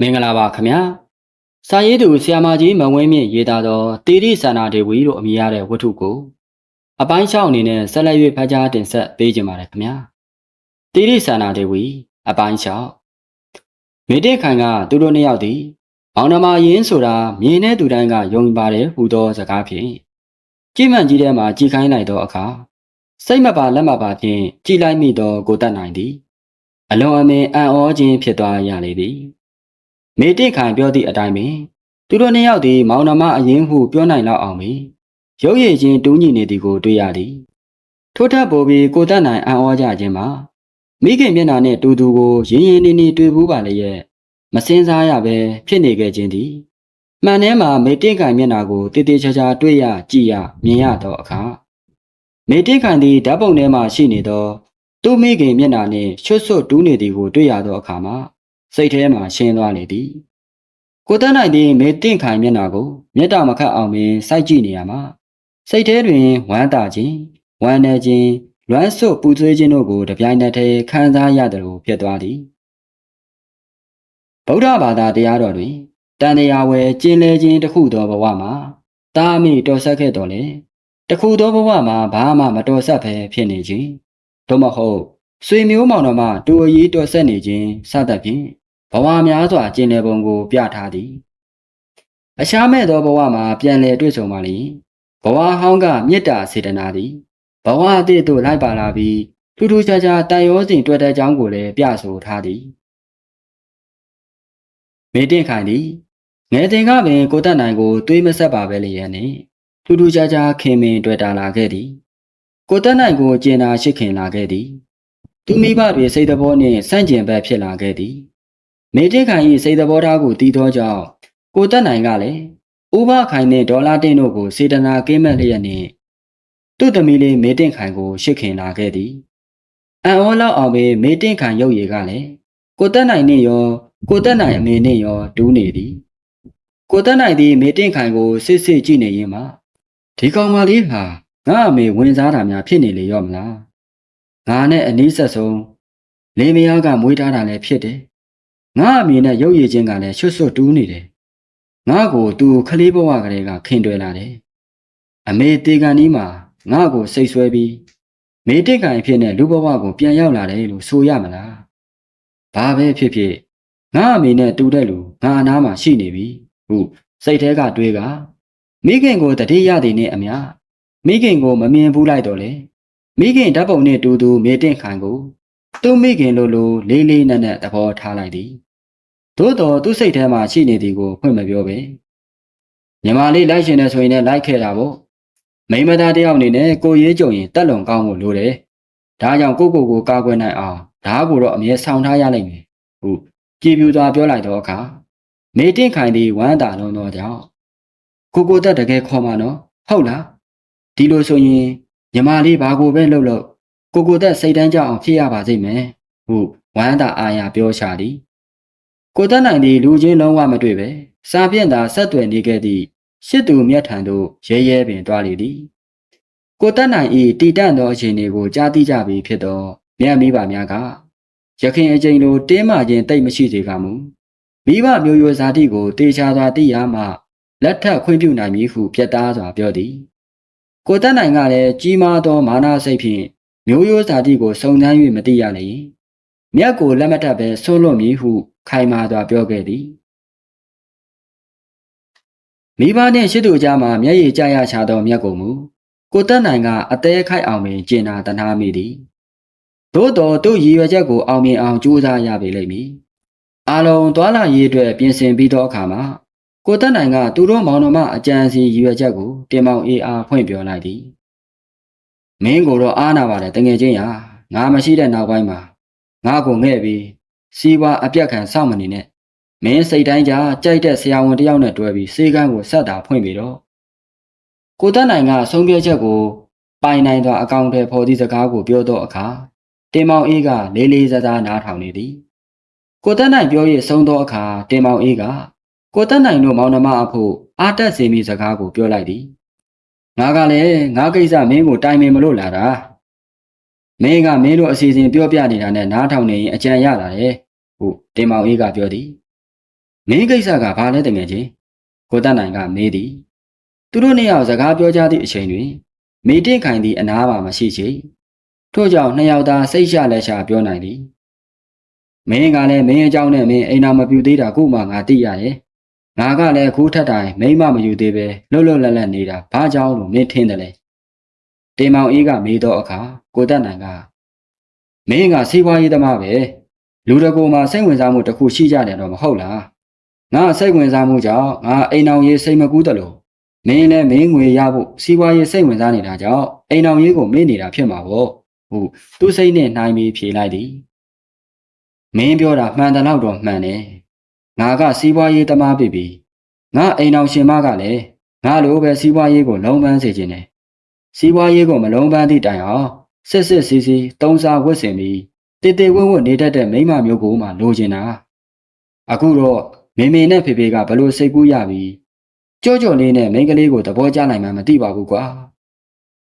မင်္ဂလာပါခင်ဗျာစာရေးသူဆရာမကြီးမဝင်းမြင့်ရေးသားသောတေရိဆန္ဒဒေဝီတို့အမည်ရတဲ့ဝတ္ထုကိုအပိုင်း၆အနေနဲ့ဆက်လက်၍ဖတ်ကြားတင်ဆက်ပေးကြပါရခင်ဗျာတေရိဆန္ဒဒေဝီအပိုင်း၆မေတ္တခိုင်ကသူတို့နှစ်ယောက်သည်မောင်နှမရင်းဆိုတာမြင်တဲ့သူတိုင်းကယုံပါတယ်ဟူသောစကားဖြင့်ကြည်မှန်ကြီးထဲမှာကြည်ခိုင်းလိုက်သောအခါစိတ်မပါလက်မပါဖြင့်ကြည်လိုက်မိသောကိုတတ်နိုင်သည်အလွန်အမင်းအံ့ဩခြင်းဖြစ်သွားရလေသည် မေတ္တခိုင်ပြောသည့်အတိုင်းပင်သူတို့နှစ်ယောက်သည်မောင်နှမအရင်ဟုပြောနိုင်လောက်အောင်ပင်ရုပ်ရည်ချင်းတူးညီနေသည်ကိုတွေ့ရသည်ထို့ထက်ပိုပြီးကိုတတ်နိုင်အံ့ဩကြခြင်းမှာမိခင်မျက်နှာနှင့်တူတူကိုရင်းရင်းနှီးနှီးတွေ့ဘူးပါလေရဲ့မစင်စားရပဲဖြစ်နေခဲ့ခြင်းသည်မှန်ထဲမှာမေတ္တခိုင်မျက်နှာကိုတည်တည်ချာချာတွေ့ရကြည်ရမြင်ရသောအခါမေတ္တခိုင်သည်ဓာတ်ပုံထဲမှာရှိနေသောသူ့မိခင်မျက်နှာနှင့်ချွတ်ဆွတ်တူးနေသည်ကိုတွေ့ရသောအခါမှာ စိတ်ထဲမှာရှင်းသွားလေသည်ကိုတန်းနိုင်သည်မေတင့်ခိုင်မျက်နှာကိုမျက်တာမခတ်အောင်ပင်စိုက်ကြည့်နေရမှာစိတ်ထဲတွင်ဝမ်းသာခြင်းဝမ်းနည်းခြင်းလွမ်းဆွတ်ပူဆွေးခြင်းတို့ကိုတပြိုင်နက်တည်းခံစားရတယ်လို့ဖြစ်သွားသည်ဗုဒ္ဓဘာသာတရားတော်တွင်တန်တရားဝယ်ကျင်းလဲခြင်းတစ်ခုသောဘဝမှာတာအမိတော်ဆက်ခဲ့တော်လေတစ်ခုသောဘဝမှာဘာမှမတော်ဆက်ပဲဖြစ်နေခြင်းသို့မဟုတ် ဆွေမျိုးမောင်နှမတူအရေးတော်ဆက်နေခြင်းစသဖြင့်ဘဝများစွာကျင်လည်ပုံကိုပြထားသည်အရှားမဲ့သောဘဝမှာပြန်လည်တွေ့ဆုံပါလိမ့်ဘဝဟောင်းကမေတ္တာစေတနာသည်ဘဝအသည့်သို့လိုက်ပါလာပြီးထူးထူးခြားခြားတန်ရောစဉ်တွေ့တဲ့ကြောင်းကိုလည်းပြဆိုထားသည်မေတ္တခိုင်သည်ငယ်တင်ကပင်ကိုတတ်နိုင်ကိုတွေးမဆက်ပါပဲလျက်နှင့်ထူးထူးခြားခြားခင်မင်တွေ့တာလာခဲ့သည်ကိုတတ်နိုင်ကိုကျင်နာရှိခင်လာခဲ့သည် သူမိဘတွေစိတ်တော်နှင့်စန့်ကျင်ဘက်ဖြစ်လာခဲ့သည်မေတ္တခိုင်၏စိတ်တော်ထားကိုတည်သောကြောင့်ကိုတက်နိုင်ကလည်းဥပခိုင်နှင့်ဒေါ်လာတင်းတို့ကိုစေတနာကင်းမဲ့လျက်နှင့်သူ့သမီးလေးမေတ္တခိုင်ကိုရှစ်ခင်လာခဲ့သည်အံ့ဩလောက်အောင်ပဲမေတ္တခိုင်ရုပ်ရည်ကလည်းကိုတက်နိုင်နှင့်ရော ကိုတက်နိုင်အမေနှင့်ရောတူးနေသည်ကိုတက်နိုင်သည်မေတ္တခိုင်ကိုစစ်စစ်ကြည့်နေရင်မှဒီကောင်မလေးဟာငါအမေဝင်စားတာများဖြစ်နေလေရော့မလား ငါနဲ့အနီးဆက်ဆုံးလေမယားကမွေးထားတာလည်းဖြစ်တယ်ငါအမေနဲ့ရုပ်ရည်ချင်းကလည်းရွှတ်ရွှတ်တူးနေတယ်ငါကိုသူခလေးဘဝကလေးကခင်တွယ်လာတယ်အမေတေကန်ကြီးမှာငါကိုစိတ်ဆွဲပြီးမေတစ်ကန်ဖြစ်တဲ့လူဘဝကိုပြန်ရောက်လာတယ်လို့ဆိုရမလားဘာပဲဖြစ်ဖြစ်ငါအမေနဲ့တူတဲ့လူငါအနားမှာရှိနေပြီဟုစိတ်ထဲကတွေးကမိခင်ကိုတတိယသည်နဲ့အမျှမိခင်ကိုမမြင်ဘူးလိုက်တော့လေ မိခင်ဓာတ်ပုံနဲ့တူတူမေတင့်ခိုင်ကိုသူ့မိခင်လိုလိုလေးလေးနက်နက်သဘောထားလိုက်သည်သို့တော်သူ့စိတ်ထဲမှာရှိနေသည်ကိုဖွင့်မပြောပဲညီမလေးလိုက်ရှင်နေဆိုရင်လည်းလိုက်ခဲ့တာပေါ့မိမသားတယောက်အနေနဲ့ကိုရေးကြုံရင်တက်လုံကောင်းဖို့လိုတယ်ဒါကြောင့်ကိုကိုကိုကာကွယ်နိုင်အောင်ဓာတ်ကိုတော့အမြဲဆောင်ထားရလိမ့်မယ်ဟုကြည်ပြူစွာပြောလိုက်တော့အခါမေတင့်ခိုင်သည်ဝမ်းသာလုံးသောကြောင့်ကိုကိုတက်တကယ်ခေါ်မှာနော်ဟုတ်လားဒီလိုဆိုရင် ညီမလေးဘာကိုပဲလှုပ်လို့ကိုကိုတက်စိတ်တန်းကြအောင်ဖြစ်ရပါစေမယ်ဟုဝမ်းသာအားရပြောရှာသည်ကိုတက်နိုင်သည်လူချင်းလုံးဝမတွေ့ပဲစာပြင့်သာဆက်သွယ်နေခဲ့သည့်ရှစ်သူမြတ်ထံသို့ရဲရဲပင်တွားလေသည်ကိုတက်နိုင်၏တည်တံ့သောအခြေအနေကိုကြားသိကြပြီဖြစ်သောမြတ်မိဘများကရခင်အကျိန်လိုတင်းမာခြင်းတိတ်မရှိစေကမူမိဘမျိုးရိုးဇာတိကိုတေချာစွာသိရမှလက်ထပ်ခွင့်ပြုနိုင်မည်ဟုပြတ်သားစွာပြောသည် ကိုတက်နိုင်ကလည်းကြီးမားသောမာနစိတ်ဖြင့်မျိုးရိုးဇာတိကိုစုံစမ်း၍မသိရလေမြတ်ကိုလက်မထပ်ပဲဆွလွတ်မည်ဟုခိုင်မာစွာပြောခဲ့သည်မိဘနှင့်ရှိသူအကြားမှာမျက်ရည်ကျရချသောမြတ်ကိုမူကိုတက်နိုင်ကအသေးခိုက်အောင်ပင်ကျင်နာတနာမိသည်သို့တော်သူ့ရည်ရွယ်ချက်ကိုအောင်မြင်အောင်ကြိုးစားရပေလိမ့်မည်အာလုံးသွာလာရေးအတွက်ပြင်ဆင်ပြီးသောအခါမှာ ကိုတက်နိုင်ကသူတို့မောင်နှမအကြံစီရည်ရွယ်ချက်ကိုတင်မောင်အေးအားဖွင့်ပြောလိုက်သည်မင်းကိုတော့အားနာပါတယ်တငယ်ချင်းရာငါမရှိတဲ့နောက်ပိုင်းမှာငါကိုငဲ့ပြီးစီးပွားအပြက်ခံစောင့်မနေနဲ့မင်းစိတ်တိုင်းကြကြိုက်တဲ့ဆရာဝန်တယောက်နဲ့တွဲပြီးစေကန်းကိုဆက်တာဖွင့်ပြီးတော့ကိုတက်နိုင်ကဆုံးဖြတ်ချက်ကိုပိုင်နိုင်သောအကောင့်တွေဖော်သည့်စကားကိုပြောတော့အခါတင်မောင်အေးကလေးလေးစားစားနားထောင်နေသည်ကိုတက်နိုင်ပြော၍ဆုံးသောအခါတင်မောင်အေးက ကိုတက်နိုင်တို့မောင်နှမအဖို့အားတက်စေမိစကားကိုပြောလိုက်သည်ငါကလည်းငါကိစ္စမင်းကိုတိုင်ပင်မလို့လာတာမင်းကမင်းတို့အစီအစဉ်ပြောပြနေတာနဲ့နားထောင်နေရင်အကြံရလာတယ်ဟုတင်မောင်အေးကပြောသည်မင်းကိစ္စကဘာလဲတငယ်ချင်းကိုတတ်နိုင်ကမေးသည်သူတို့နှစ်ယောက်စကားပြောကြသည့်အချိန်တွင်မေတင့်ခိုင်သည့်အနားပါမရှိချေထို့ကြောင့်နှစ်ယောက်သာစိတ်ရှလက်ရှာပြောနိုင်သည်မင်းကလည်းမင်းအကြောင်းနဲ့မင်းအိမ်တော်မပြူသေးတာခုမှငါသိရရဲ့ ငါကလည်းအခုထက်တိုင်မိမ့်မမယူသေးပဲလှုပ်လှုပ်လက်လက်နေတာဘာကြောင့်လို့မင်းထင်တယ်လေတေမောင်အေးကမေးတော့အခါကိုတတ်နိုင်ကမင်းကစီးပွားရေးသမားပဲလူတကူမှာစိတ်ဝင်စားမှုတစ်ခုရှိကြတယ်တော့မဟုတ်လားငါစိတ်ဝင်စားမှုကြောင့်ငါအိမ်အောင်ရေးစိတ်မကူးတယ်လို့မင်းလည်းမင်းငွေရဖို့စီးပွားရေးစိတ်ဝင်စားနေတာကြောင့်အိမ်အောင်ရေးကိုမေ့နေတာဖြစ်မှာပေါ့ဟုတ်သူစိတ်နဲ့နှိုင်းပြီးဖြေလိုက်သည်မင်းပြောတာမှန်တယ်တော့တော့မှန်တယ် ငါကစီးပွားရေးသမားဖြစ်ပြီးငါအိမ်အောင်ရှင်မကလည်းငါလိုပဲစီးပွားရေးကိုလုံးပန်းစေခြင်းနဲ့စီးပွားရေးကိုမလုံးပန်းသည့်တိုင်အောင်စစ်စစ်စီစီတုံးစားဝတ်ဆင်ပြီးတေတေဝင်းဝတ်နေတတ်တဲ့မိန်းမမျိုးကိုမှလိုချင်တာအခုတော့မေမေနဲ့ဖေဖေကဘလို့စိတ်ကူးရပြီးကြော့ကြော့လေးနဲ့မိန်းကလေးကိုသဘောကျနိုင်မှမသိပါဘူးကွာ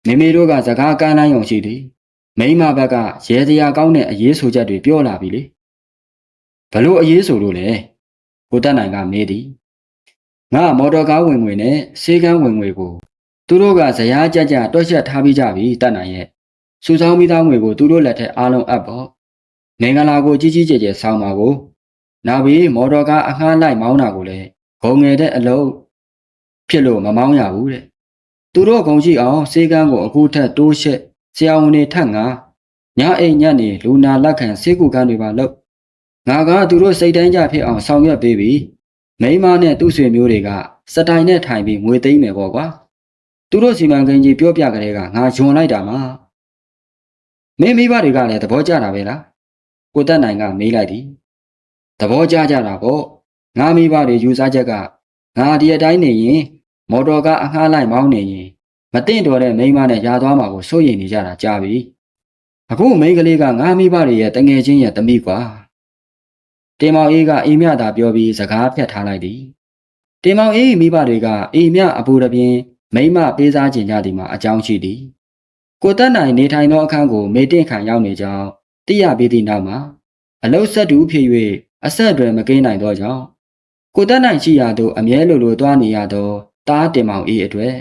မေမေတို့ကစကားကမ်းလိုက်ုံရှိသည်မိန်းမဘက်ကရဲတရားကောင်းတဲ့အရေးဆိုချက်တွေပြောလာပြီလေဘလို့အရေးဆိုလို့လဲ ကိုတက်နိုင်ကမေးသည်ငါမော်တော်ကားဝင်ငွေနဲ့စေကန်းဝင်ငွေကိုသူတို့ကဇရားကြကြတွက်ချက်ထားပြီးကြပြီတက်နိုင်ရဲ့စူဆောင်းမိသားငွေကိုသူတို့လက်ထက်အားလုံးအပ်ပေါ့နိုင်ငံလာကိုကြီးကြီးကျယ်ကျယ်ဆောင်းပါကိုနောက်ပြီးမော်တော်ကားအခါးလိုက်မောင်းတာကိုလည်းဂုံငယ်တဲ့အလုပ်ဖြစ်လို့မမောင်းရဘူးတဲ့သူတို့ဂုံကြည့်အောင်စေကန်းကိုအခုထက်တိုးရှက်ဆရာဝန်တွေထက်ငါညအိမ်ညနေလူနာလက်ခံစေကူကန်းတွေပါလို့ ငါကသူတို့စိတ်တိုင်းကြဖြစ်အောင်ဆောင်ရွက်ပေးပြီးမိန်းမနဲ့သူ့ဆွေမျိုးတွေကစတိုင်နဲ့ထိုင်ပြီးငွေသိမ်းမယ်ပေါ့ကွာသူတို့စီမံကိန်းကြီးပြောပြကြတဲ့ကငါယွန်လိုက်တာမှာမင်းမိဘတွေကလည်းသဘောကျတာပဲလားကိုတက်နိုင်ကမေးလိုက်သည်သဘောကျကြတာပေါ့ငါမိဘတွေယူဆချက်ကငါဒီအတိုင်းနေရင်မော်တော်ကားအခါးလိုက်မောင်းနေရင်မတင်တော်တဲ့မိန်းမနဲ့ယာသွားမှာကိုစိုးရိမ်နေကြတာကြာပြီအခုမိန်းကလေးကငါမိဘတွေရဲ့တငယ်ချင်းရဲ့တမိကွာ တင်မောင်အေးကအိမ်မြသာပြောပြီးစကားဖြတ်ထားလိုက်သည်တင်မောင်အေးမိဘတွေကအိမ်မြအပူတပြင်းမိမပေးစားခြင်းကြသည်မှာအကြောင်းရှိသည်ကိုတက်နိုင်နေထိုင်သောအခန်းကိုမေတင့်ခံရောက်နေကြောင်းသိရပြီးသည့်နောက်မှာအလုတ်ဆက်တူဖြစ်၍အဆက်အသွယ်မကင်းနိုင်သောကြောင့်ကိုတက်နိုင်ရှိရာသို့အမြဲလိုလိုသွားနေရသောတားတင်မောင်အေးအတွက်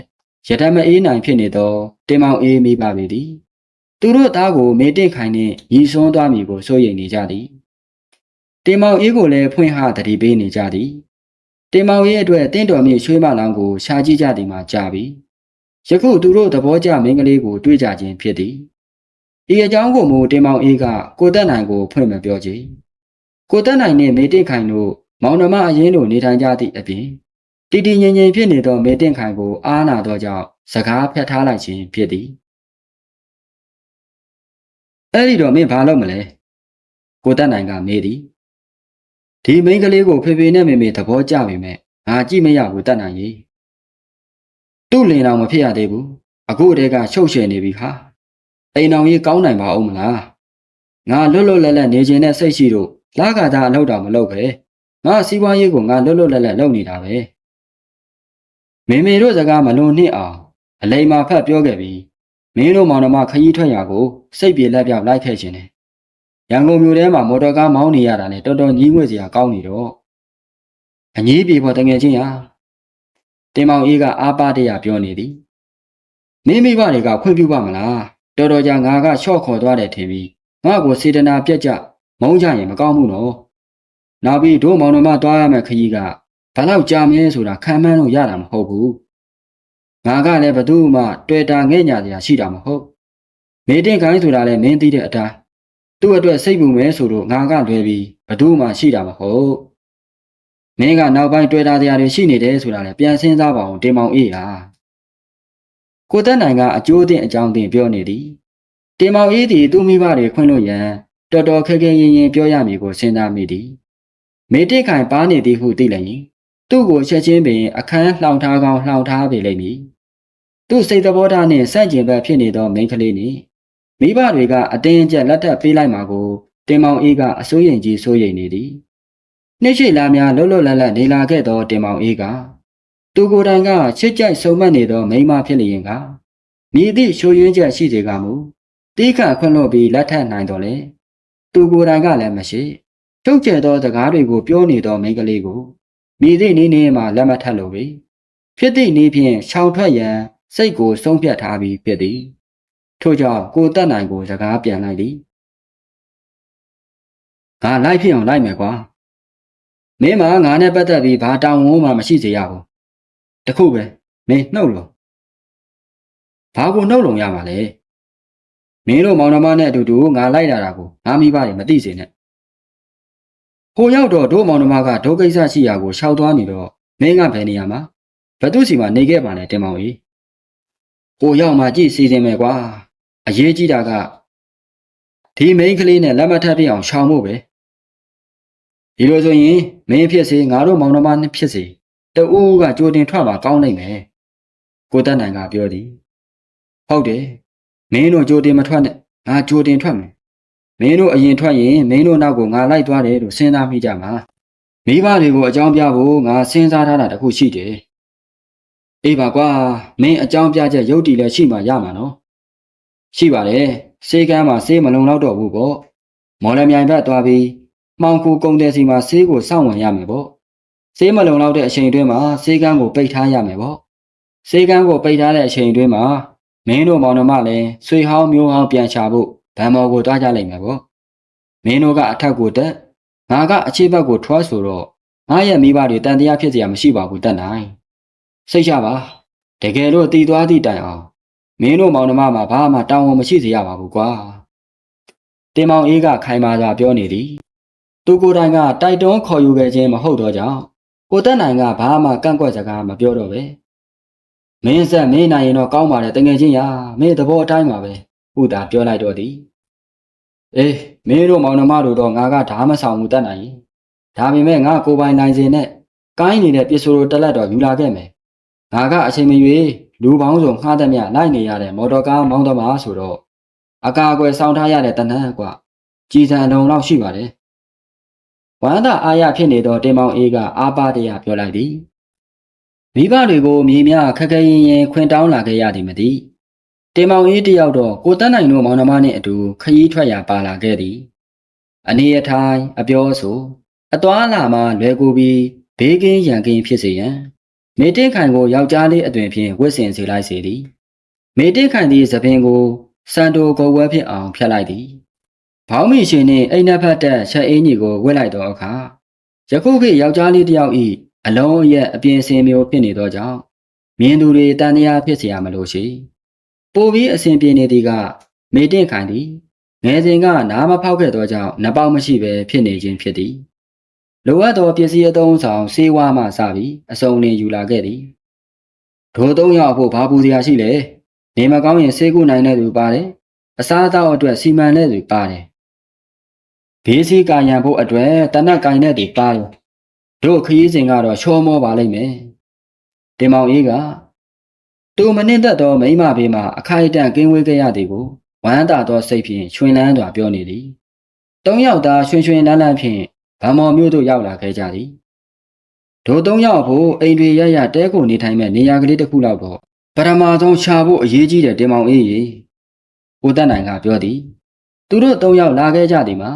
ရတမအေးနိုင်ဖြစ်နေသောတင်မောင်အေးမိပါပေသည်သူတို့သားကိုမေတင့်ခိုင်နှင့်ရည်စွန်းသွားမည်ကိုစိုးရိမ်နေကြသည် တင်မောင်အေးကိုလည်းဖွင့်ဟတတိပေးနေကြသည်တင်မောင်အေးအတွက်တင့်တော်မြင့်ရွှေမလောင်ကိုရှာကြည့်ကြသည်မှာကြာပြီယခုသူတို့သဘောကျမင်းကလေးကိုတွေ့ကြခြင်းဖြစ်သည်ဒီအကြောင်းကိုမူတင်မောင်အေးကကိုတက်နိုင်ကိုဖွင့်မပြောချေကိုတက်နိုင်နှင့်မေတင့်ခိုင်တို့မောင်နှမအရင်တို့နေထိုင်ကြသည့်အပြင်တီတီငင်ငင်ဖြစ်နေသောမေတင့်ခိုင်ကိုအားနာသောကြောင့်စကားဖြတ်ထားလိုက်ခြင်းဖြစ်သည်အဲ့ဒီတော့မင်းဘာလုပ်မလဲကိုတက်နိုင်ကမေးသည် ဒီမိန်းကလေးကိုဖေဖေနဲ့မေမေသဘောကျပေမဲ့ငါကြည့်မရဘူးတက်နိုင်ကြီးသူ့လင်တော်မဖြစ်ရသေးဘူးအခုတည်းကရှုပ်ရှယ်နေပြီဟာအိမ်တော်ကြီးကောင်းနိုင်ပါအောင်မလားငါလွတ်လွတ်လပ်လပ်နေခြင်းနဲ့စိတ်ရှိလို့လာခါသားအလုပ်တော်မလုပ်ပဲငါစီးပွားရေးကိုငါလွတ်လွတ်လပ်လပ်လုပ်နေတာပဲမေမေတို့စကားမလွန်နှင့်အောင်အလိမ္မာဖတ်ပြောခဲ့ပြီးမင်းတို့မောင်နှမခရီးထွက်ရာကိုစိတ်ပြေလက်ပြောက်လိုက်ခဲ့ခြင်းနဲ့ ရန်ကုန်မြို့ထဲမှာမော်တော်ကားမောင်းနေရတာနဲ့တော်တော်ညီးငွေ့စရာကောင်းနေတော့အငြီးပြေဖို့တငယ်ချင်းဟာတင်မောင်အေးကအားပါတရပြောနေသည်မင်းမိဘတွေကခွင့်ပြုပါမလားတော်တော်ကြာငါကရှော့ခေါ်သွားတယ်ထင်ပြီးငါ့ကိုစေတနာပြက်ကြမုန်းကြရင်မကောင်းဘူးနော်နောက်ပြီးတို့မောင်နှမသွားရမယ့်ခရီးကဘလောက်ကြာမလဲဆိုတာခံမှန်းလို့ရတာမဟုတ်ဘူးငါကလည်းဘသူမှတွေ့တာငဲ့ညာစရာရှိတာမဟုတ်မေတင်ခိုင်းဆိုတာလည်းမင်းသိတဲ့အတိုင်း သူ့အတွက်စိတ်ပူမဲဆိုတော့ငါကလွယ်ပြီးဘသူမှရှိတာမဟုတ်မင်းကနောက်ပိုင်းတွေ့တာတရားတွေရှိနေတယ်ဆိုတာလည်းပြန်စဉ်းစားပါအောင်တင်မောင်အေးဟာကိုတက်နိုင်ကအကျိုးအသင့်အကြောင်းတင်ပြောနေသည်တင်မောင်အေးသည်သူ့မိဘတွေခွင့်လို့ရန်တော်တော်ခက်ခဲရင်ရင်ပြောရမည်ကိုစဉ်းစားမိသည်မေတိခိုင်ပါနေသည်ဟုသိလည်းသူ့ကိုချက်ချင်းပင်အခန်းလှောင်ထားကောင်းလှောင်ထားပေလိမ့်မည်သူ့စိတ်သဘောထားနှင့်ဆန့်ကျင်ဘက်ဖြစ်နေသောမိန်းကလေးနှင့် မိဘတွေကအတင်းအကျပ်လက်ထပ်ပေးလိုက်မှာကိုတင်မောင်အေးကအစိုးရင်ကြီးစိုးရိမ်နေသည်နှိရှိလာများလှုပ်လှုပ်လန့်လန့်နေလာခဲ့သောတင်မောင်အေးကသူကိုယ်တိုင်ကချစ်ကြိုက်ဆုံမတ်နေသောမိန်းမဖြစ်လျင်ကမြည်သည့်ရှိုးယွင်းချက်ရှိစေကမူတိခခွင့်လို့ပြီးလက်ထပ်နိုင်တော်လေသူကိုယ်တိုင်ကလည်းမရှိထုတ်ကျဲသောစကားတွေကိုပြောနေသောမိန်းကလေးကိုမိသည့်နည်းနည်းမှလက်မထပ်လိုပေဖြစ်သည့်နည်းဖြင့်ရှောင်ထွက်ရန်စိတ်ကိုဆုံးဖြတ်ထားပြီးဖြစ်သည် ထို့ကြောင့်ကိုတက်နိုင်ကိုစကားပြန်လိုက်သည်ငါလိုက်ဖြစ်အောင်လိုက်မယ်ကွာမင်းမငါနဲ့ပတ်သက်ပြီးဘာတောင်းဝန်မှမရှိစေရဘူးတခုပဲမင်းနှုတ်လို့ဘာကိုနှုတ်လုံရမှာလဲမင်းတို့မောင်နှမနဲ့အတူတူငါလိုက်လာတာကိုငါမိဘတွေမသိစေနဲ့ဟိုရောက်တော့တို့မောင်နှမကဒုကိစ္စရှိရာကိုရှောက်သွားနေတော့မင်းကဘယ်နေရာမှာဘသူစီမှာနေခဲ့ပါနဲ့တင်မောင်ကြီးဟိုရောက်မှကြည့်စီစဉ်မယ်ကွာ အရေးကြီးတာကဒီမိန်းကလေးနဲ့လက်မထပ်ပြအောင်ရှောင်ဖို့ပဲဒီလိုဆိုရင်မင်းဖြစ်စေငါတို့မောင်နှမနဲ့ဖြစ်စေတအူးကကြိုတင်ထွက်มาကောင်းနိုင်မယ်ကိုတက်နိုင်ကပြောသည်ဟုတ်တယ်မင်းတို့ကြိုတင်မထွက်နဲ့ငါကြိုတင်ထွက်မယ်မင်းတို့အရင်ထွက်ရင်မင်းတို့နောက်ကိုငါလိုက်သွားတယ်လို့စဉ်းစားမိကြမှာမိဘတွေကိုအကြောင်းပြဖို့ငါစဉ်းစားထားတာတခုရှိတယ်အေးပါကွာမင်းအကြောင်းပြချက်ရုပ်တည်လည်းရှိမှရမှာနော် ရှိပါတယ်စေကမ်းမှာစေးမလုံလောက်တော့ဘူးပေါ့မော်လမြိုင်ဘက်သွားပြီးမှောင်ကူကုန်တဲ့စီမှာစေးကိုစောင့်ဝင်ရမယ်ပေါ့စေးမလုံလောက်တဲ့အချိန်အတွင်းမှာစေးကမ်းကိုပိတ်ထားရမယ်ပေါ့စေးကမ်းကိုပိတ်ထားတဲ့အချိန်အတွင်းမှာမင်းတို့မောင်နှမလည်းဆွေဟောင်းမျိုးဟောင်းပြန်ချဖို့ဗန်မော်ကိုတွားကြလိမ့်မယ်ပေါ့မင်းတို့ကအထက်ကိုတက်ငါကအခြေဘက်ကိုထွားဆိုတော့ငါရဲ့မိဘတွေတန်တရားဖြစ်စရာမရှိပါဘူးတတ်နိုင်စိတ်ချပါတကယ်လို့တည်သွားသည့်တိုင်အောင် မင်းတို့မောင်နှမမှာဘာမှတောင်းဝန်မရှိစေရပါဘူးကွာတင်မောင်အေးကခိုင်မာစွာပြောနေသည်သူကိုယ်တိုင်ကတိုက်တွန်းခေါ်ယူခဲ့ခြင်းမဟုတ်တော့ကြောင့်ကိုတက်နိုင်ကဘာမှကန့်ကွက်စကားမပြောတော့ပဲမင်းဆက်မင်းနိုင်ရင်တော့ကောင်းပါတယ်တငယ်ချင်းရာမင်းသဘောအတိုင်းပါပဲဥတာပြောလိုက်တော့သည်အေးမင်းတို့မောင်နှမတို့တော့ငါကဓာမဆောင်ဘူးတက်နိုင်ရင်ဒါပေမဲ့ငါကိုယ်ပိုင်နိုင်စင်နဲ့ကိုင်းနေတဲ့ပစ္စည်းတို့တက်လက်တော့ယူလာခဲ့မယ် ငါကအချိန်မရွေးလူပေါင်းစုံငှားသည်မြလိုက်နေရတဲ့မော်တော်ကားမောင်းသမားဆိုတော့အကာအကွယ်ဆောင်ထားရတဲ့တနန်းကွကြည်စံတုံလောက်ရှိပါတယ်ဝမ်းသာအားရဖြစ်နေသောတင်မောင်အေးကအာပါတရပြောလိုက်သည်မိဘတွေကိုမြေမြခက်ခဲရင်ရင်ခွင်တောင်းလာခဲ့ရသည်မသိတင်မောင်အေးတယောက်တော့ကိုတန်းနိုင်တို့မောင်နှမနှင့်အတူခရီးထွက်ရာပါလာခဲ့သည်အနေအထိုင်အပြောဆိုအသွားလာမှလွယ်ကူပြီးဘေးကင်းရန်ကင်းဖြစ်စေရန် မေတင့်ခိုင်ကိုယောက်ျားလေးအသွင်ဖြင့်ဝတ်ဆင်စေလိုက်စေသည်မေတင့်ခိုင်သည်သပင်ကိုစံတိုကိုဝဲဖြစ်အောင်ဖြတ်လိုက်သည်ဘောင်းမီရှင်နှင့်အိမ်နက်ဖက်တက်ချက်အင်းကြီးကိုဝတ်လိုက်သောအခါယခုခေတ်ယောက်ျားလေးတစ်ယောက်ဤအလုံးအရက်အပြင်းစင်မျိုးဖြစ်နေသောကြောင့်မြင်သူတွေတန်တရားဖြစ်เสียမလို့ရှိပိုပြီးအစဉ်ပြေနေသည်ကမေတင့်ခိုင်သည်ငယ်စဉ်ကနားမဖောက်ခဲ့သောကြောင့်နှပေါက်မရှိဘဲဖြစ်နေခြင်းဖြစ်သည် လိုအပ်သောပစ္စည်းအသုံးဆောင်စေဝါမှစပြီးအစုံလင်ယူလာခဲ့သည်ဒိုသုံးယောက်ဖို့ဘာပူစရာရှိလဲနေမကောင်းရင်စေကုနိုင်တဲ့သူပါတယ်အစားအသောက်အတွက်စီမံတဲ့သူပါတယ်ဘေးစီကာယံဖို့အတွက်တနက်ကင်တဲ့သူပါတယ်တို့ခရီးစဉ်ကတော့ချောမောပါလိမ့်မယ်တင်မောင်အေးကသူမနစ်သက်သောမိမဘေးမှအခိုက်အတန့်ကင်းဝေးခဲ့ရသည်ကိုဝမ်းသာသောစိတ်ဖြင့်ချွင်လန်းစွာပြောနေသည်သုံးယောက်သာရွှင်ရွှင်လန်းလန်းဖြင့် ဗမော်မြို့သို့ရောက်လာခဲ့ကြသည်ဒိုသုံးယောက်ဖို့အိမ်တွေရရတဲကိုနေထိုင်မဲ့နေရာကလေးတစ်ခုလောက်တော့ပရမာဆုံးရှာဖို့အရေးကြီးတဲ့တင်မောင်အေးရေကိုတက်နိုင်ကပြောသည် သူတို့သုံးယောက်လာခဲ့ကြသည်မှာ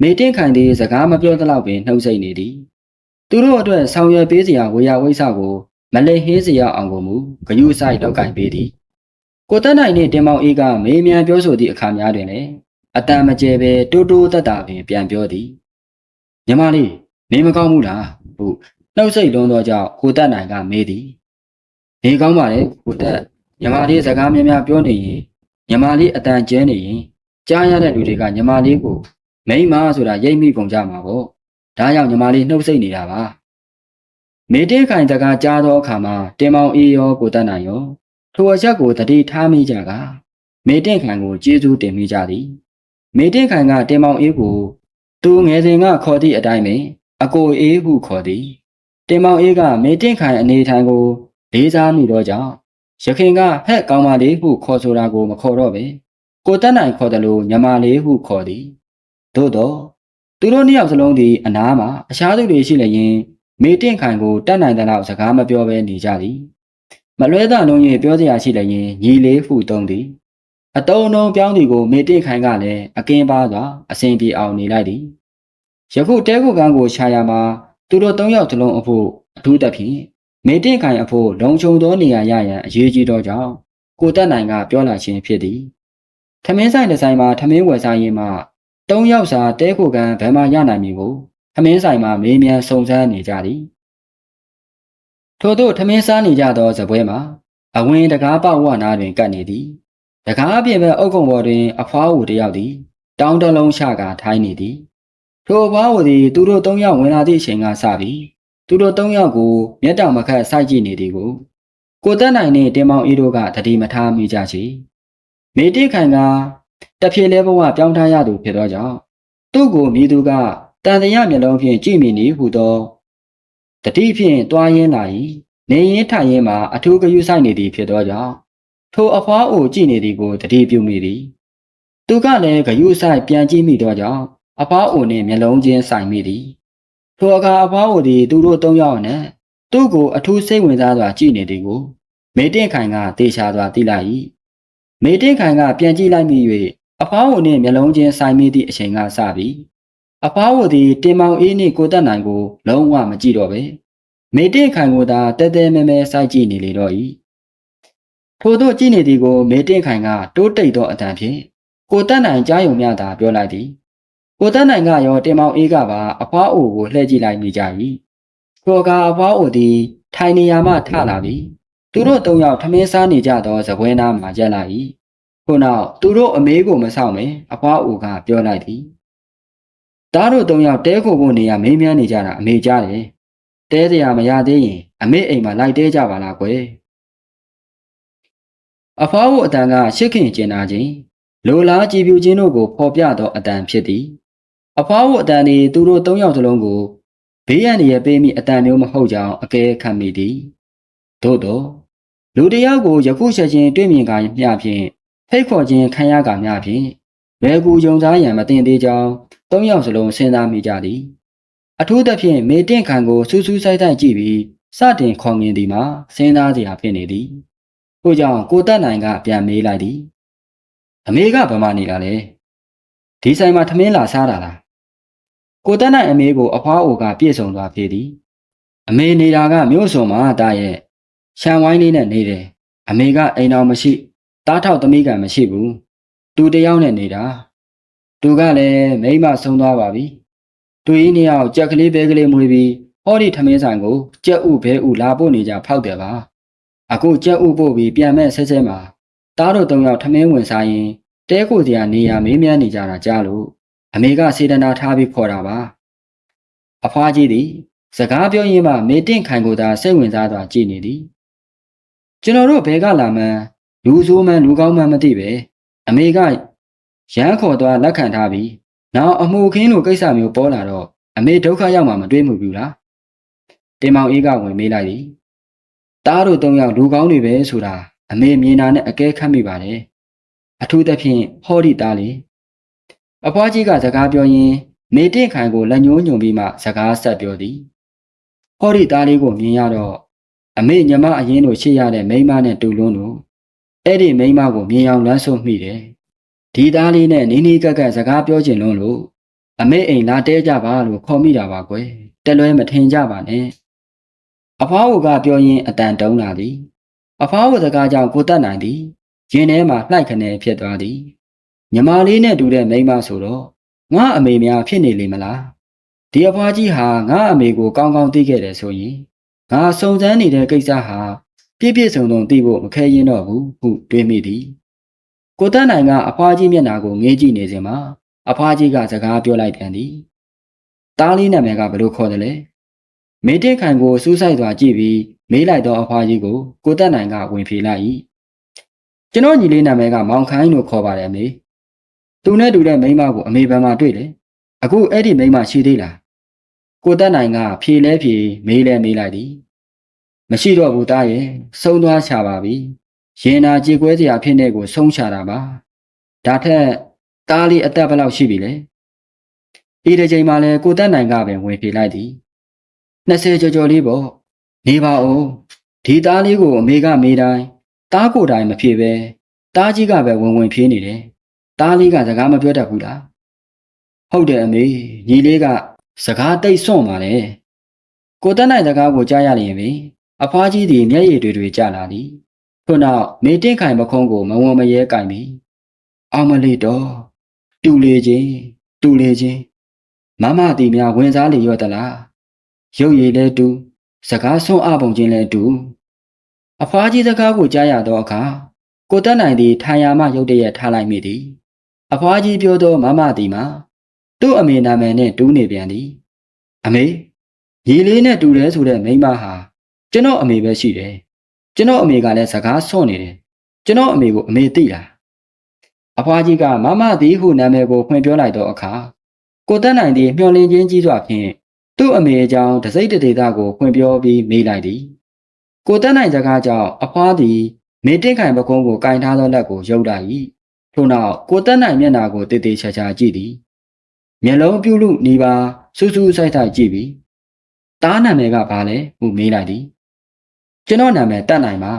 မေတင့်ခိုင်သည်စကားမပြောသလောက်ပင်နှုတ်ဆက်နေသည်သူတို့အတွက်ဆောင်ရွက်ပေးစရာဝေယဝိဆကိုမလိဟင်းစရာအောင်ကိုမူဂယုဆိုင်တောက်ကင်ပေးသည်ကိုတက်နိုင်နှင့်တင်မောင်အေးကမေးမြန်းပြောဆိုသည့်အခါများတွင်လည်းအတန်မကျဲပဲတိုးတိုးတက်တာပင်ပြန်ပြောသည် ညီမလေးနေမကောင်းဘူးလားဟုနှုတ်ဆက်လွန်းသောကြောင့်ကိုတက်နိုင်ကမေးသည်နေကောင်းပါလေကိုတက်ညီမလေးစကားများများပြောနေရင်ညီမလေးအတန်ကျဲနေရင်ကြားရတဲ့လူတွေကညီမလေးကိုမိန်းမဆိုတာရိပ်မိကုန်ကြမှာပေါ့ဒါကြောင့်ညီမလေးနှုတ်ဆက်နေတာပါမေတေးခိုင်တကားကြားသောအခါမှာတင်မောင်အေးရောကိုတက်နိုင်ရောထိုအချက်ကိုတတိထားမိကြကမေတင့်ခိုင်ကိုကျေးဇူးတင်မိကြသည်မေတင့်ခိုင်ကတင်မောင်အေးကို သူငယ်စဉ်ကခေါ်သည့်အတိုင်းပင်အကိုအေးဟုခေါ်သည်တင်မောင်အေးကမေတင့်ခိုင်အနေထိုင်ကိုလေးစားမိသောကြောင့်ရခင်ကဟဲ့ကောင်းပါလေဟုခေါ်ဆိုတာကိုမခေါ်တော့ပဲကိုတက်နိုင်ခေါ်တယ်လို့ညမလေးဟုခေါ်သည်သို့တော့သူတို့နှစ်ယောက်စလုံးသည်အနားမှာအခြားသူတွေရှိလျင်မေတင့်ခိုင်ကိုတတ်နိုင်တဲ့လောက်စကားမပြောဘဲနေကြသည်မလွဲသာလုံး၍ပြောစရာရှိလျင်ညီလေးဟုတုံးသည် အတုံးလုံးပြောင်းသည်ကိုမေတင့်ခိုင်ကလည်းအကင်းပါစွာအစဉ်ပြေအောင်နေလိုက်သည်ယခုတဲခုကန်းကိုခြာရမှာသူတို့၃ယောက်စလုံးအဖို့အထူးသဖြင့်မေတင့်ခိုင်အဖို့လုံခြုံသောနေရာရရန်အရေးကြီးသောကြောင့်ကိုတက်နိုင်ကပြောလာခြင်းဖြစ်သည်ထမင်းဆိုင်တစ်ဆိုင်မှာထမင်းဝယ်စားရင်မှ၃ယောက်စာတဲခိုကန်ဘယ်မှရနိုင်မည်ကိုထမင်းဆိုင်မှာမေးမြန်းစုံစမ်းနေကြသည်ထို့သောထမင်းစားနေကြသောဇပွဲမှာအဝင်တကားပေါဝနာတွင်ကပ်နေသည် တကားအပြင်ဘက်အုတ်ကုံပေါ်တွင် အဖွားဦးတစ်ယောက်သည် တောင်းတလုံးချကာထိုင်းနေသည်ထိုအဖွားဝသည်သူတို့၃ယောက်ဝင်လာသည့်အချိန်ကစပြီးသူတို့၃ယောက်ကိုမျက်တောင်မခတ်စိုက်ကြည့်နေသည်ကိုကိုတက်နိုင်နှင့်တင်မောင်အေးတို့ကတတိမထားမိကြချေမေတိခိုင်ကတဖြည်းလဲဘဝပြောင်းထားရသူဖြစ်သောကြောင့်သူ့ကိုမိသူကတန်တရာမျက်လုံးဖြင့်ကြည့်မိနေဟုသောတတိဖြင့်တွားရင်းလာ၏နေရင်ထိုင်ရင်မှာအထူးဂရုစိုက်နေသည်ဖြစ်သောကြောင့် ထိုအဖွားအိုကြည့်နေသည်ကိုတတိပြုမိသည်သူကလည်းဂရုစိုက်ပြန်ကြည့်မိသောကြောင့်အဖွားအိုနှင့်မျက်လုံးချင်းဆိုင်မိသည်ထိုအခါအဖွားအိုသည်သူတို့သုံးယောက်နဲ့သူ့ကိုအထူးစိတ်ဝင်စားစွာကြည့်နေသည်ကိုမေတင့်ခိုင်ကတေချာစွာသိလိုက်၏မေတင့်ခိုင်ကပြန်ကြည့်လိုက်မိ၍အဖွားအိုနှင့်မျက်လုံးချင်းဆိုင်မိသည့်အချိန်ကစပြီးအဖွားအိုသည်တင်မောင်အေးနှင့်ကိုတက်နိုင်ကို လုံးဝမကြည့်တော့ပဲမေတင့်ခိုင်ကိုသာတဲတဲမဲမဲစိုက်ကြည့်နေလေတော့၏ ထို့သောကြည့်နေသည်ကိုမေတင့်ခိုင်ကတိုးတိတ်သောအတန်ဖြင့်ကိုတက်နိုင်ကြားယုံမျှသာပြောလိုက်သည်ကိုတက်နိုင်ကရောတင်မောင်အေးကပါအဖွားအိုကိုလှည့်ကြည့်လိုက်မိကြ၏ထိုအခါအဖွားအိုသည်ထိုင်နေရာမှထလာပြီးသူတို့သုံးယောက်ထမင်းစားနေကြသောဇပွဲနားမှရက်လာ၏ခုနောက်သူတို့အမေးကိုမဆောင်မင်အဖွားအိုကပြောလိုက်သည်တားတို့သုံးယောက်တဲခိုဖို့နေရမေးမြန်းနေကြတာအမေကြားတယ်တဲစရာမရသေးရင်အမေအိမ်မှာလိုက်တဲကြပါလားကွယ် အဖွားအိုအတန်ကရှစ်ခင်ကျင်နာခြင်းလိုလားကြည်ပြူခြင်းတို့ကိုဖော်ပြသောအတန်ဖြစ်သည်အဖွားအိုအတန်သည်သူတို့သုံးယောက်စလုံးကိုဘေးရန်ရပေးမိအတန်မျိုးမဟုတ်ကြောင်းအကဲခတ်မိသည်သို့သောလူတစ်ယောက်ကိုယခုချက်ချင်းတွေ့မြင်ကမျှဖြင့်ဖိတ်ခေါ်ခြင်းခံရကမျှဖြင့်ဘယ်ကူယုံစားရန်မတင်သေးကြောင်းသုံးယောက်စလုံးစဉ်းစားမိကြသည်အထူးသဖြင့်မေတင့်ခံကိုစူးစူးဆိုင်ဆိုင်ကြည့်ပြီးစတင်ခေါ်မြင်သည်မှာစဉ်းစားစရာဖြစ်နေသည် ကိုကြောင့်ကိုတက်နိုင်ကပြန်မေးလိုက်သည်အမေကဗမာနေလာလေဒီဆိုင်မှာထမင်းလာစားတာလားကိုတက်နိုင်အမေကိုအဖွားအိုကပြည့်စုံသွားဖြေသည်အမေနေတာကမြို့စုံမှာတာရဲ့ရှံဝိုင်းလေးနဲ့နေတယ်အမေကအိမ်တော်မရှိတားထောက်သမီးကမရှိဘူးသူတယောက်နဲ့နေတာသူကလည်းမိမဆုံးသွားပါပြီသူဤနှစ်ယောက်ကြက်ကလေးဘဲကလေးမွေးပြီးဟောဒီထမင်းဆိုင်ကိုကြက်ဥဘဲဥလာပို့နေကြဖောက်တယ်ပါ အခုကြက်ဥပို့ပြီးပြန်မဲ့ဆဲဆဲမှာတားတို့သုံးယောက်ထမင်းဝင်စားရင်တဲကိုစရာနေရမေးမြန်းနေကြတာကြားလို့အမေကစေတနာထားပြီးခေါ်တာပါအဖွားကြီးသည်စကားပြောရင်းမှမေတင့်ခိုင်ကိုသာစိတ်ဝင်စားစွာကြည်နေသည်ကျွန်တော်တို့ဘဲကလာမှန်းလူဆိုးမှန်းလူကောင်းမှန်းမသိပဲအမေကရမ်းခေါ်သွားလက်ခံထားပြီးနောက်အမှုခင်းလိုကိစ္စမျိုးပေါ်လာတော့အမေဒုက္ခရောက်မှမတွေးမှုဘူးလားတင်မောင်အေးကဝင်မေးလိုက်သည် တားတို့သုံးယောက်လူကောင်းတွေပဲဆိုတာအမေမြင်တာနဲ့အကဲခတ်မိပါတယ်အထူးသဖြင့်ဟောဒီသားလေးအဖွားကြီးကစကားပြောရင်းမေတင့်ခိုင်ကိုလက်ညှိုးညွန်ပြီးမှစကားဆက်ပြောသည်ဟောဒီသားလေးကိုမြင်ရတော့အမေညမအရင်တို့ရှိရတဲ့မိန်းမနဲ့တူလွန်းတို့အဲ့ဒီမိန်းမကိုမြင်အောင်လမ်းဆုံးမိတယ်ဒီသားလေးနဲ့နီးနီးကပ်ကပ်စကားပြောချင်လွန်းလို့အမေအိမ်လာတဲကြပါလို့ခေါ်မိတာပါကွယ်တလွဲမထင်ကြပါနဲ့ အဖွားကပြောရင်းအတန်တုံးလာသည်အဖွားကစကားကြောင့်ကိုတတ်နိုင်သည်ရင်ထဲမှာလှိုက်ခနဲဖြစ်သွားသည်ညီမလေးနဲ့တူတဲ့မိန်းမဆိုတော့ငါအမေများဖြစ်နေလေမလားဒီအဖွားကြီးဟာငါအမေကိုကောင်းကောင်းသိခဲ့တယ်ဆိုရင်ငါစုံစမ်းနေတဲ့ကိစ္စဟာပြည့်ပြည့်စုံစုံသိဖို့မခဲရင်တော့ဘူးဟုတွေးမိသည်ကိုတန်းနိုင်ကအဖွားကြီးမျက်နှာကိုငေးကြည့်နေစဉ်မှာအဖွားကြီးကစကားပြောလိုက်ပြန်သည်တားလေးနာမည်ကဘယ်လိုခေါ်တယ်လဲ မေတ္တခိုင်ကိုစူးစိုက်သွားကြည့်ပြီးမေးလိုက်တော့အဖွားကြီးကိုကိုတန်းနိုင်ကဝင်ဖြေလိုက်၏ကျွန်တော်ညီလေးနာမည်ကမောင်ခိုင်းလို့ခေါ်ပါတယ်မေသူနဲ့တူတဲ့မိန်းမကိုအမေဘန်မှာတွေ့တယ်အခုအဲ့ဒီမိန်းမရှိသေးလားကိုတက်နိုင်ကဖြေလဲဖြေမေးလဲမေးလိုက်သည်မရှိတော့ဘူးသားရဲ့ဆုံးသွားချပါပြီရင်နာကြေကွဲစရာဖြစ်နေကိုဆုံးချတာပါဒါထက်သားလေးအသက်ဘယ်လောက်ရှိပြီလဲဒီတစ်ချိန်မှလဲကိုတက်နိုင်ကပဲဝင်ပြေးလိုက်သည် 20ကျော်ကျော်လေးပေါ့နေပါဦးဒီသားလေးကိုအမေကမေးတိုင်းသားကိုယ်တိုင်မဖြေပဲသားကြီးကပဲဝင်ဝင်ဖြေးနေတယ်သားလေးကစကားမပြောတတ်ဘူးလားဟုတ်တယ်အမေညီလေးကစကားတိတ်စွန့်ပါလေကိုတက်နိုင်စကားကိုကြားရလျင်ပင်အဖွားကြီးသည်မျက်ရည်တွေတွေကျလာသည်ထို့နောက်မေတင့်ခိုင်ပခုံးကိုမဝံမရဲကင်ပြီးအောင်မလေးတော့တူလေချင်းတူလေချင်းမမတီများဝင်စားလေရော့တလား ရုပ်ရည်လဲတူစကားဆုံးအပုံချင်းလဲတူအဖွားကြီးစကားကိုကြားရသောအခါကိုတက်နိုင်သည်ထိုင်ယာမှရုတ်တရက်ထားလိုက်မိသည်အဖွားကြီးပြောသောမမတီမှာသူ့အမေနာမည်နဲ့တူးနေပြန်သည် အမေညီလေးနဲ့တူတယ်ဆိုတဲ့မိန်းမဟာကျွန်တော်အမေပဲရှိတယ်ကျွန်တော်အမေကလည်းစကားဆွန့်နေတယ်ကျွန်တော်အမေကိုအမေသိလားအဖွားကြီးကမမသည်ဟုနာမည်ကိုဖွင့်ပြောလိုက်သောအခါကိုတက်နိုင်သည်မျှော်လင့်ခြင်းကြီးစွာဖြင့် သူ့အမေအကြောင်းတစိမ့်တဒေတာကိုဖွင့်ပြောပြီးမေးလိုက်သည်ကိုတက်နိုင်စကားကြောင့်အဖွားသည်မေတင့်ခိုင်ပကုံးကိုကင်ထားသောလက်ကိုယုတ်လိုက်၏ထို့နောက်ကိုတက်နိုင်မျက်နှာကိုတည်တည်ချာချာကြည့်သည်မျက်လုံးပြုတ်လူနီးပါစူးစူးဆိုင်ဆိုင်ကြည့်ပြီးတားနာမည်ကဘာလဲဟုမေးလိုက်သည်ကျွန်တော်နာမည်တတ်နိုင်ပါ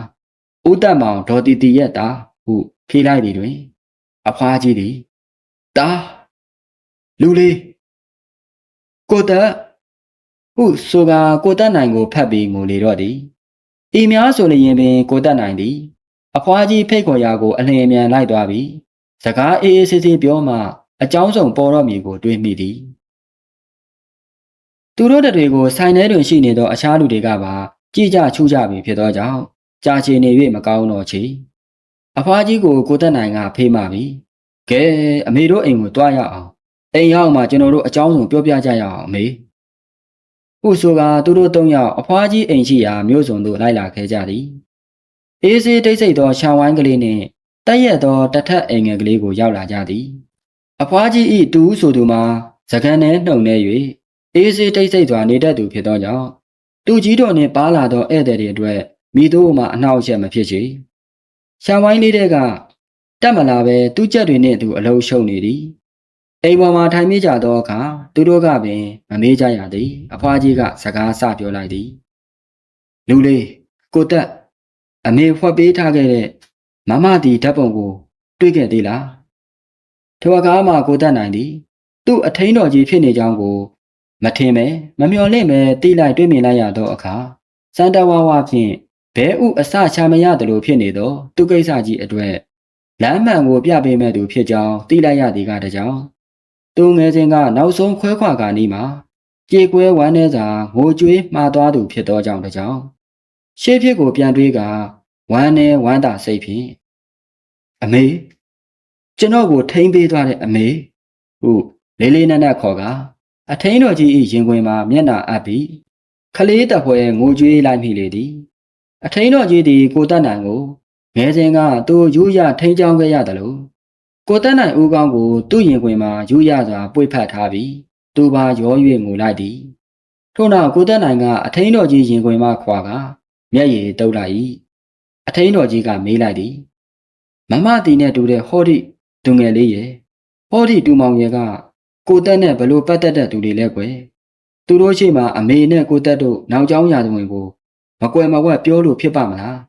ဦးတက်မောင်ဒေါ်တီတီရဲ့တာဟုဖြေလိုက်သည်တွင် အဖွားကြီးသည်တာလူလေးကိုတက် ဟုဆိုကကိုတက်နိုင်ကိုဖတ်ပြီးငိုလေတော့သည်ဤများဆိုလျင်ပင်ကိုတက်နိုင်သည် အဖွားကြီးဖိတ်ခေါ်ရာကိုအလင်းအမြန်လိုက်သွားပြီးစကားအေးအေးဆေးဆေးပြောမှအကြောင်းဆုံးပေါ်တော့မည်ကိုတွေးမိသည်သူတို့တွေကိုဆိုင်ထဲတွင်ရှိနေသောအခြားလူတွေကပါကြည်ကြချူးကြပြီဖြစ်သောကြောင့်ကြာချင်နေ၍မကောင်းတော့ချေအဖွားကြီးကိုကိုတက်နိုင်ကဖေးမှပြီကဲအမေတို့အိမ်ကိုတွားရအောင်အိမ်ရောက်မှကျွန်တော်တို့အကြောင်းဆုံးပြောပြကြရအောင်အမေ ဟုဆိုကသူတို့သုံးယောက်အဖွားကြီးအိမ်ရှိရာမြို့စုံသို့လိုက်လာခဲ့ကြသည်အေးစေးတိတ်ဆိတ်သောရှောင်းဝိုင်းကလေးနှင့်တက်ရက်သောတထက်အိမ်ငယ်ကလေးကိုရောက်လာကြသည်အဖွားကြီးဤတူဆိုသူမှာစကန်ထဲနှုံနေ၍အေးစေးတိတ်ဆိတ်စွာနေတတ်သူဖြစ်သောကြောင့်သူကြီးတော်နှင့်ပါလာသောဧည့်သည်တွေအတွက်မိတို့မှအနှောက်အယှက်မဖြစ်ချေရှောင်းဝိုင်းလေးတဲ့ကတက်မလာပဲသူ့ကြက်တွေနှင့်သူအလုံးရှုံနေသည် အိမ်ပေါ်မှာထိုင်မိကြသောအခါသူတို့ကပင်မမေးကြရသည် အဖွားကြီးကစကားဆပြောလိုက်သည်လူလေးကိုတက်အမေဖွက်ပေးထားခဲ့တဲ့မမတီဓာတ်ပုံကို တွေ့ခဲ့သေးလားထိုအခါမှကိုတက်နိုင်သည် သူ့အထင်းတော်ကြီးဖြစ်နေကြောင်းကို မထင်ပဲမမျှော်လင့်ပဲတိလိုက်တွေ့မြင်လိုက်ရသောအခါစန်တဝါဝါဖြင့်ဘဲဥအစချမရသလိုဖြစ်နေသောသူကိစ္စကြီးအတွက်လမ်းမှန်ကိုပြပေးမဲ့သူဖြစ်ကြောင်းသိလိုက်ရသည်ကတကြောင် သူငယ်စဉ်ကနောက်ဆုံးခွဲခွာကာနီးမှာကြေကွဲဝမ်းနေစာငိုကြွေးမှားသွားသူဖြစ်သောကြောင့်တကြောင်ရှေ့ဖြစ်ကိုပြန်တွေးကဝမ်းနေဝမ်းသာစိတ်ဖြင့်အမေကျွန်တော်ကိုထိမ့်ပေးသွားတဲ့အမေဟုလေးလေးနက်နက်ခေါ်ကအထင်းတော်ကြီး၏ရင်ခွင်မှာမျက်နှာအပ်ပြီးခလေးတပွဲငိုကြွေးလိုက်မိလေသည်အထင်းတော်ကြီးသည်ကိုတတ်နိုင်ကိုငယ်စဉ်ကသူယူရထိန်းချောင်းခဲ့ရတယ်လို့ ကိုတက်နိုင်ဦးကောင်းကိုသူ့ရင်ခွင်မှာယူရစွာပွေဖက်ထားပြီးသူပါရော၍ငိုလိုက်သည်ထို့နောက်ကိုတက်နိုင်ကအထင်းတော်ကြီးရင်ခွင်မှခွာကမျက်ရည်တုပ်လိုက်၏အထင်းတော်ကြီးကမေးလိုက်သည်မမတီနဲ့တူတဲ့ဟောဒီသူငယ်လေးရဲ့ဟောဒီတူမောင်ရဲ့ကကိုတက်နဲ့ဘလို့ပတ်သက်တဲ့သူတွေလဲကွယ်သူတို့ရှိမှအမေနဲ့ကိုတက်တို့နောက်ကျောင်းရာဇဝင်ကိုမကွယ်မဝက်ပြောလို့ဖြစ်ပါမလား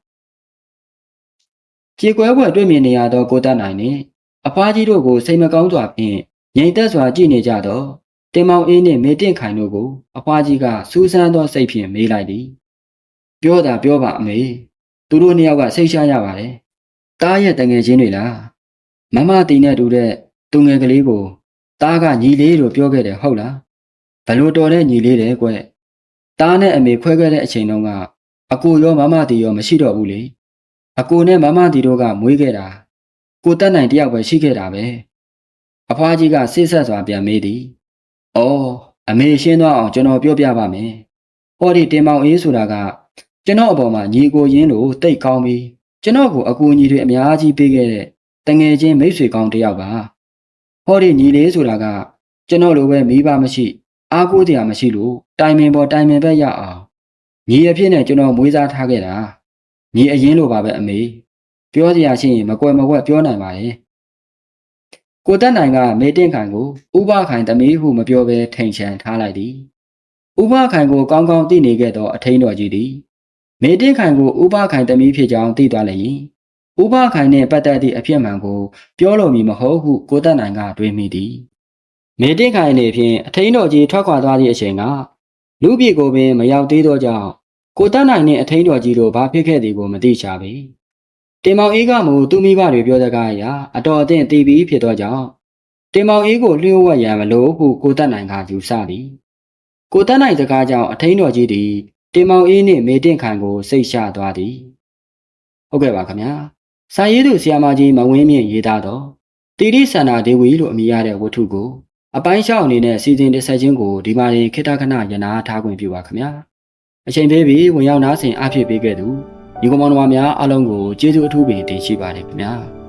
ကြေကွဲပွဲတွေ့မြင်နေရသောကိုတက်နိုင်နှင့် အဖွားကြီးတို့ကိုစိတ်မကောင်းစွာဖြင့်ငြိမ်သက်စွာကြည့်နေကြသောတင်မောင်အေးနှင့်မေတင့်ခိုင်တို့ကို အဖွားကြီးကစူးစမ်းသောစိတ်ဖြင့်မေးလိုက်သည်ပြောတာပြောပါအမေသူတို့နှစ်ယောက်ကစိတ်ရှားရပါတယ်တားရဲ့တငယ်ချင်းတွေလားမမတီနဲ့တူတဲ့သူငယ်ကလေးကိုတားကညီလေးလို့ပြောခဲ့တယ်ဟုတ်လားဘလို့တော်တဲ့ညီလေးတယ်ကွတားနဲ့အမေခွဲခဲ့တဲ့အချိန်တုန်းကအကိုရောမမတီရောမရှိတော့ဘူးလေအကိုနဲ့မမတီတို့ကမွေးခဲ့တာ ကိုတက်နိုင်တယောက်ပဲရှိခဲ့တာပဲအဖွားကြီးကစိတ်ဆက်စွာပြန်မေးသည်။အော်အမေရှင်းသွားအောင်ကျွန်တော်ပြောပြပါမယ်။ဟောဒီတင်မောင်အေးဆိုတာကကျွန်တော်အပေါ်မှာညီကိုရင်းလို့တိတ်ကောင်းပြီးကျွန်တော်ကိုအကူအညီတွေအများကြီးပေးခဲ့တဲ့တငယ်ချင်းမိတ်ဆွေကောင်းတစ်ယောက်ပါ။ဟောဒီညီလေးဆိုတာကကျွန်တော်လိုပဲမိဘမရှိ အားကိုးတရားမရှိလို့တိုင်ပင်ပေါ်တိုင်ပင်ပဲရအောင်ညီအဖြစ်နဲ့ကျွန်တော်မွေးစားထားခဲ့တာညီအရင်လိုပါပဲအမေ ပြောစရာရှိရင်မကွယ်မဝက်ပြောနိုင်ပါရဲ့ကိုတက်နိုင်ကမေတင့်ခိုင်ကိုဥပခိုင်သမီးဟုမပြောဘဲထိန်ချန်ထားလိုက်သည်ဥပခိုင်ကိုကောင်းကောင်းသိနေခဲ့သောအထိန်တော်ကြီးသည်မေတင့်ခိုင်ကိုဥပခိုင်သမီးဖြစ်ကြောင်းသိသွားလျင်ဥပခိုင်နှင့်ပတ်သက်သည့်အဖြစ်မှန်ကိုပြောလိုမည်မဟုတ်ဟုကိုတက်နိုင်ကတွေးမိသည်မေတင့်ခိုင်အနေဖြင့်အထိန်တော်ကြီးထွက်ခွာသွားသည့်အချိန်ကလူပြည်ကိုပင်မရောက်သေးသောကြောင့်ကိုတတ်နိုင်နှင့်အထင်းတော်ကြီးတို့ဘာဖြစ်ခဲ့သည်ကိုမသိချပေ တင်မောင်အေးကမူသူမိဘတွေပြောစကားအရာအတော်အသင့်တည်ပြီးဖြစ်သောကြောင့်တင်မောင်အေးကိုလျှို့ဝှက်ရန်မလိုဟုကိုတတ်နိုင်ကယူဆသည်ကိုတတ်နိုင်စကားကြောင့်အထင်းတော်ကြီးသည်တင်မောင်အေးနှင့်မေတင့်ခိုင်ကိုစိတ်ရှသွားသည်ဟုတ်ကဲ့ပါခင်ဗျာစာရေးသူဆရာမကြီးမဝင်းမြင့်ရေးသားတော့တိရိဆန္ဒဒေဝီလို့အမည်ရတဲ့ဝတ္ထုကိုအပိုင်းရှောက်အနေနဲ့စီစဉ်တစ်ဆက်ချင်းကိုဒီမှာရင်ခေတ္တခဏရနာထားခွင့်ပြုပါခင်ဗျာအချိန်ပေးပြီးဝင်ရောက်နားဆင်အားဖြစ်ပေးခဲ့သူ ညီကောင်မောင်နှမများအားလုံးကိုကျေးဇူးအထူးပင်တင်ရှိပါတယ်ခင်ဗျာ